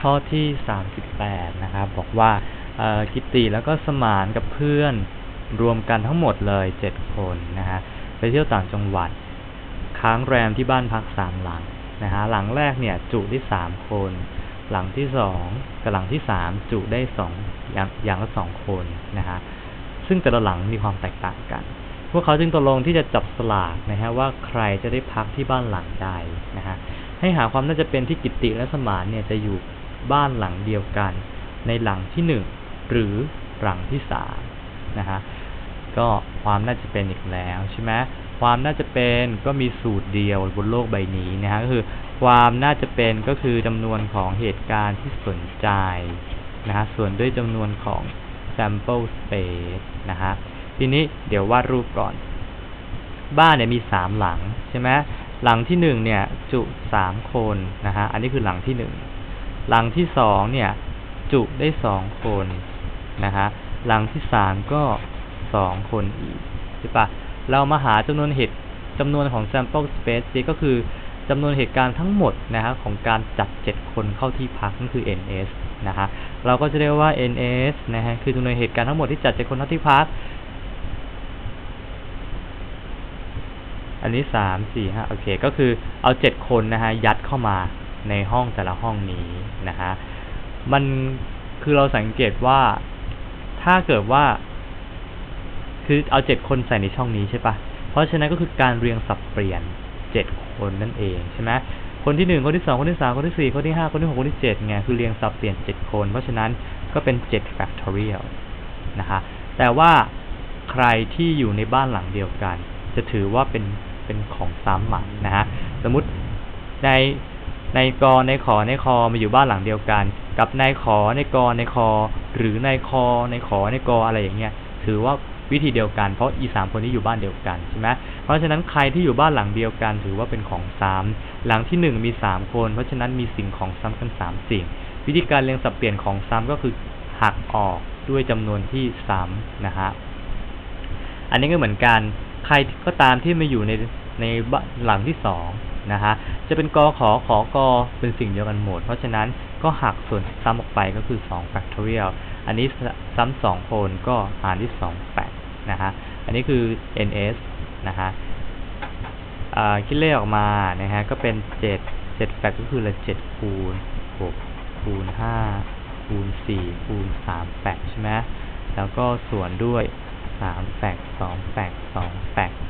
ข้อที่ 38 นะครับ บอกว่ากิตติแล้วก็สมานกับเพื่อนรวมกันทั้งหมดเลย 7 คนนะฮะไปเที่ยวต่างจังหวัด ค้างแรมที่บ้านพักสามหลังนะฮะหลังแรกเนี่ยจุได้สามคน หลังที่สองกับหลังที่สามจุได้สองอย่างอย่างละสองคนนะฮะซึ่งแต่ละหลังมีความแตกต่างกัน พวกเขาจึงตกลงที่จะจับสลากนะฮะว่าใครจะได้พักที่บ้านหลังใดนะฮะให้หาความน่าจะเป็นที่กิตติและสมานเนี่ยจะอยู่ บ้านหลังเดียวกัน ในหลังที่หนึ่งหรือหลังที่สามนะฮะก็ความน่าจะเป็นอีกแล้วใช่ไหมความน่าจะเป็นก็มีสูตรเดียวบนโลกใบนี้นะฮะก็คือความน่าจะเป็นก็คือจำนวนของเหตุการณ์ที่สนใจนะฮะส่วนด้วยจำนวนของ sample space นะฮะทีนี้เดี๋ยววาดรูปก่อน บ้านเนี่ยมีสามหลังใช่ไหมหลังที่หนึ่งเนี่ยจุสามคนนะฮะอันนี้คือหลังที่หนึ่ง หลังที่สองเนี่ย จุได้สองคนนะฮะหลังที่สามก็สองคนอีกใช่ปะเรามาหาจำนวนเหตุจำนวนของ sample space ก็คือจำนวนเหตุการณ์ทั้งหมดนะฮะของการจัด 7 คนเข้าที่พักนั่นคือ ns นะฮะเราก็จะเรียกว่า ns นะฮะคือจำนวนเหตุการณ์ทั้งหมดที่จัด 7 คนเข้าที่พัก อันนี้สามสี่ห้าโอเค ก็คือเอาเจ็ดคนนะฮะยัดเข้ามา ในห้องแต่ละห้องนี้นะฮะมันคือเราสังเกตว่าถ้าเกิดว่า คือเอาเจ็ดคนใส่ในช่องนี้ใช่ปะเพราะฉะนั้นก็คือการเรียงสับเปลี่ยนเจ็ดคนนั่นเองใช่ไหมคนที่หนึ่งคนที่สองคนที่สามคนที่สี่คนที่ห้าคนที่หกคนที่เจ็ดไงคือเรียงสับเปลี่ยนเจ็ดคน เพราะฉะนั้นก็เป็นเจ็ด factorial นะคะแต่ว่าใครที่อยู่ในบ้านหลังเดียวกัน จะถือว่าเป็นเป็นของซ้ำอะนะฮะสมมุติใน ในกอในขอในคอมาอยู่บ้านหลังเดียวกัน กับในขอในกอในคอ หรือในคอในขอในกออะไรอย่างเงี้ยถือว่าวิธีเดียวกันเพราะอีสามคนนี้อยู่บ้านเดียวกันใช่ไหมเพราะฉะนั้นใครที่อยู่บ้านหลังเดียวกัน ถือว่าเป็นของซ้ำหลังที่หนึ่งมีสามคน เพราะฉะนั้นมีสิ่งของซ้ำกันสามสิ่ง วิธีการเรียงสับเปลี่ยนของซ้ำก็คือหักออกด้วยจำนวนที่ซ้ำนะฮะอันนี้ก็เหมือนกัน ใครก็ตามที่มาอยู่ในในบ้านหลังที่สอง นะฮะ จะเป็นกอขอขอกอเป็นสิ่งเดียวกันหมด เพราะฉะนั้นก็หักส่วนซ้ำออกไปก็คือ2 factorial อันนี้ซ้ำสองคนก็หารที่2แปดนะฮะ อันนี้คือ ns นะฮะคิดเลขออกมานะฮะก็เป็น 7 7แฟกก็คือละ 7 คูณ 6 คูณ 5 คูณ 4 คูณ3แฟกใช่ไหมแล้วก็ส่วนด้วยสามแฟกส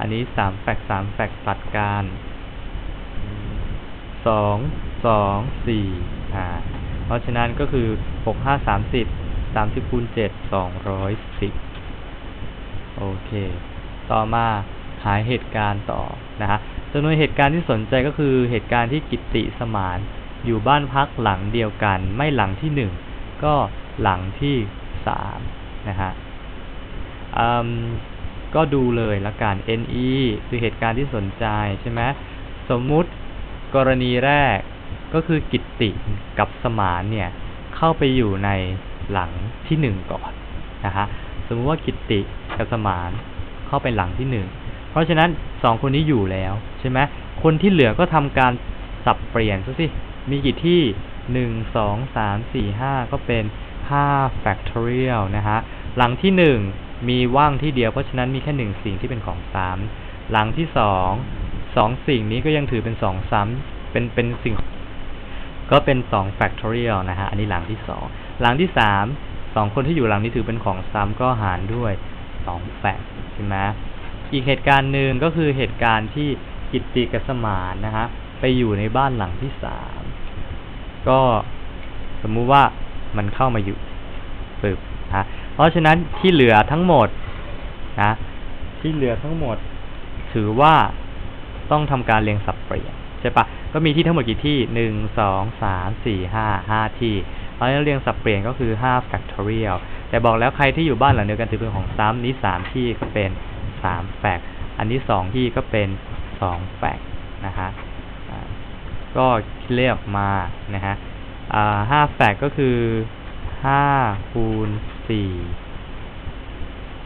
องแฟกสองแฟกอันนี้สามแฟกสามแฟกตัดกันสองสองสี่อ่าเพราะฉะนั้นก็คือหกห้าสามสิบสามสิบคูณเจ็ดสองร้อยสิบโอเค ต่อมาหาเหตุการณ์ต่อนะฮะจำนวนเหตุการณ์ที่สนใจก็คือเหตุการณ์ที่กิตติสมาน อยู่บ้านพักหลังเดียวกัน ไม่หลังที่หนึ่งก็หลังที่สามนะฮะอืม ก็ดูเลยละกัน NE คือเหตุการณ์ที่สนใจใช่ไหมสมมุติกรณีแรกก็คือกิตติกับสมานเนี่ย เข้าไปอยู่ในหลังที่หนึ่งก่อนนะฮะสมมุติว่ากิตติกับสมานเข้าไปหลังที่หนึ่งเพราะฉะนั้นสองคนนี้อยู่แล้วใช่ไหมคนที่เหลือก็ทำการสับเปลี่ยนซะสิมีกี่ที่หนึ่งสองสามสี่ห้าก็เป็นห้า factorial นะฮะหลังที่หนึ่ง มีว่างที่เดียวเพราะฉะนั้นมีแค่หนึ่งสิ่งที่เป็นของซ้ำหลังที่สองสองสิ่งนี้ก็ยังถือเป็นสองซ้ำเป็นเป็นสิ่ง ก็เป็นสอง factorial นะฮะ อันนี้หลังที่สองหลังที่สามสองคนที่อยู่หลังนี้ถือเป็นของซ้ำก็หารด้วยสองแฟกใช่ไหมอีกเหตุการณ์หนึ่งก็คือเหตุการณ์ที่กิตติกสมานนะฮะไปอยู่ในบ้านหลังที่สามก็สมมุติว่ามันเข้ามาอยู่ปึ๊บนะ ราะฉะนั้นที่เหลือทั้งหมดนะที่เหลือทั้งหมด ถือว่าต้องทำการเรียงสับเปลี่ยนใช่ปะก็มีที่ทั้งหมดกี่ที่หนึ่งสองสามสี่ห้าห้าที่เพราะฉะนั้นเรียงสับเปลี่ยนก็คือห้า factorial แต่บอกแล้วใครที่อยู่บ้านหลังเดียวกันถือเป็นของซ้ำนี้สามที่ก็เป็นสามแฟกอันนี้สองที่ก็เป็นสองแฟกนะฮะก็เรียกมานะฮะห้าแฟกก็คือห้าคูณ สี่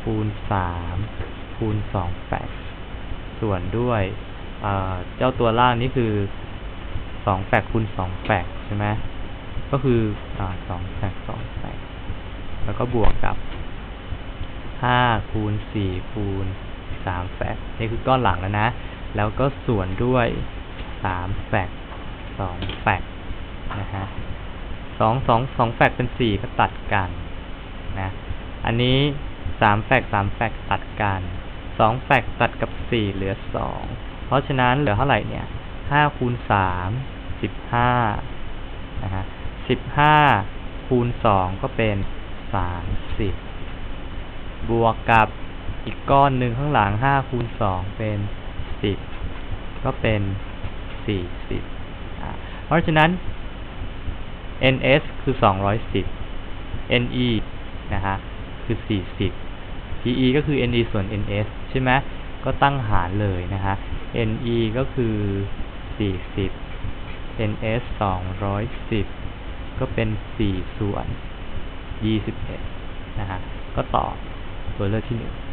คูณสามคูณสองแฟกส่วนด้วยเจ้าตัวล่างนี้คือสองแฟกคูณสองแฟกใช่ไหมก็คือสองแฟกสองแฟกแล้วก็บวกกับห้าคูณสี่คูณสามแฟกนี่คือก้อนหลังแล้วนะ แล้วก็ส่วนด้วยสามแฟกสองแฟกนะฮะสองสองสองแฟกเป็นสี่ก็ตัดกัน นะ อันนี้สามแฟกสามแฟกตัดกันสองแฟกตัดกับสี่เหลือสองเพราะฉะนั้นเหลือเท่าไหร่เนี่ยห้าคูณสามสิบห้านะฮะสิบห้าคูณสองก็เป็นสามสิบบวกกับอีกก้อนหนึ่งข้างหลังห้าคูณสองเป็นสิบก็เป็นสี่สิบเพราะฉะนั้น ns คือสองร้อยสิบ ne นะฮะคือ 40 pe ก็คือ ne ส่วน ns ใช่ไหมก็ตั้งหารเลยนะฮะ ne ก็คือ 40 ns 210 ก็เป็น 4 ส่วน 21 นะฮะก็ตอบตัวเลือกที่ 1